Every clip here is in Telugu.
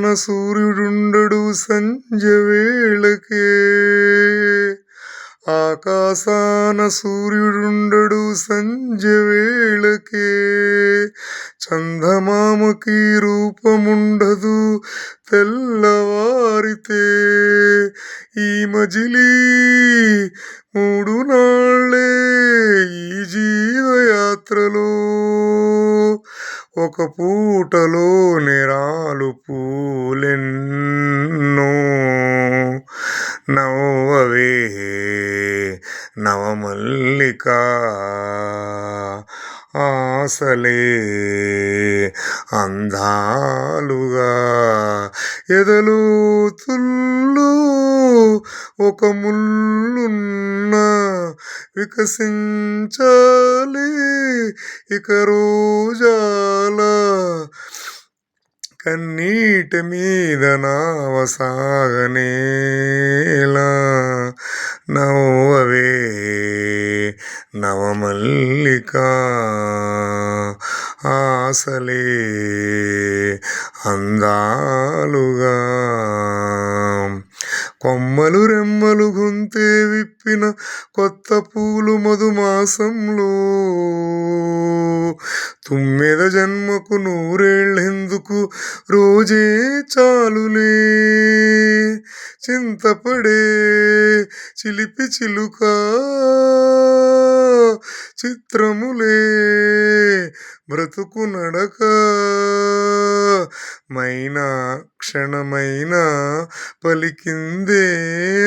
మన సూర్యుడుండడు సంజవేళకే ఆకాశాన సూర్యుడుండడు సంజవేళకే చందమామకి రూపముండదు తెల్లవారితే. ఈ మజిలీ ఒక పూటలో నిరాలు పూలెన్నో. నవ్వవే నవమల్లిక ఆసలే అందాలుగా. ఎదలోతుల్లో ఒక ముల్లున్న వికసించాలి. ఇక రోజా కన్నీటి మీద నావసాగనేలా నవ్వవే నవమల్లిక ఆసలే అందాలుగా. కొమ్మలు రెమ్మలు గుంతే విప్పిన కొత్త పూలు మధుమాసంలో తుమ్మెద జన్మకు నూరేళ్ళెందుకు రోజే చాలులే. చింతపడే చిలిపి చిలుక చిత్రములే. బ్రతుకు నడక మైనా క్షణమైన పలికిందే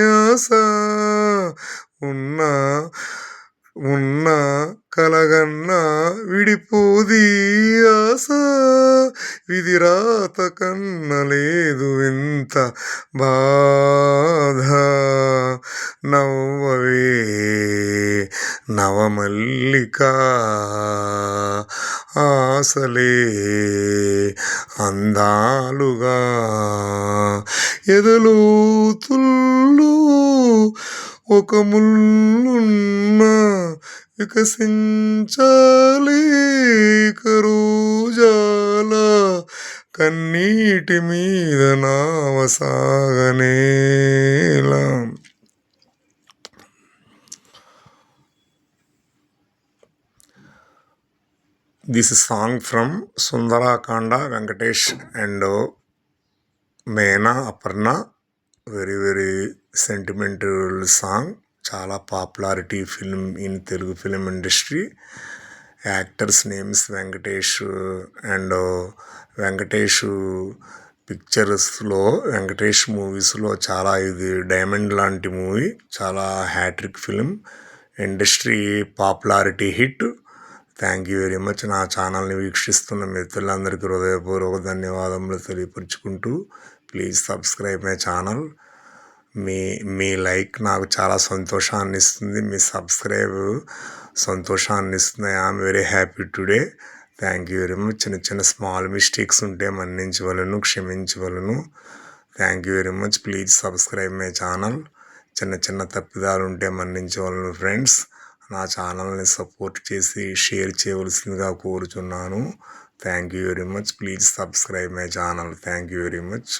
ఆశ. ఉన్న ఉన్న కలగన్నా విడిపోది ఆశ. విధి రాత కన్నలేదు ఎంత బాధ. నవ్వవే నవమల్లిక ఆశలే అందాలుగా. ఎదలోతుల్లో ఒక ముల్లున్న వికసించాలి ఇక కన్నీటి మీద నావసాగనేలా this song from Sundarakanda Venkatesh and Meena Aparna very very sentimental song చాలా popularity film in Telugu film industry actors names Venkatesh and Venkatesh పిక్చర్స్లో Venkatesh మూవీస్లో చాలా ఇది డైమండ్ లాంటి మూవీ చాలా hat trick film industry popularity hit thank you very much నా ఛానల్ని వీక్షిస్తున్న మిత్రులందరికీ హృదయపూర్వక ధన్యవాదములు తెలియపరుచుకుంటూ ప్లీజ్ సబ్స్క్రైబ్ మై ఛానల్ మీ మీ లైక్ నాకు చాలా సంతోషాన్ని ఇస్తుంది మీ సబ్స్క్రైబ్ సంతోషాన్ని ఇస్తుంది I'm very happy today. Thank you very much. చిన్న చిన్న స్మాల్ మిస్టేక్స్ ఉంటే మన్నించవలను క్షమించవలను. Thank you very much. Please subscribe my channel. చిన్న చిన్న తప్పిదాలు ఉంటే మన్నించవలను ఫ్రెండ్స్. నా ఛానల్ని సపోర్ట్ చేసి షేర్ చేయవలసిందిగా కోరుచున్నాను. Thank you very much. Please subscribe my channel. Thank you very much.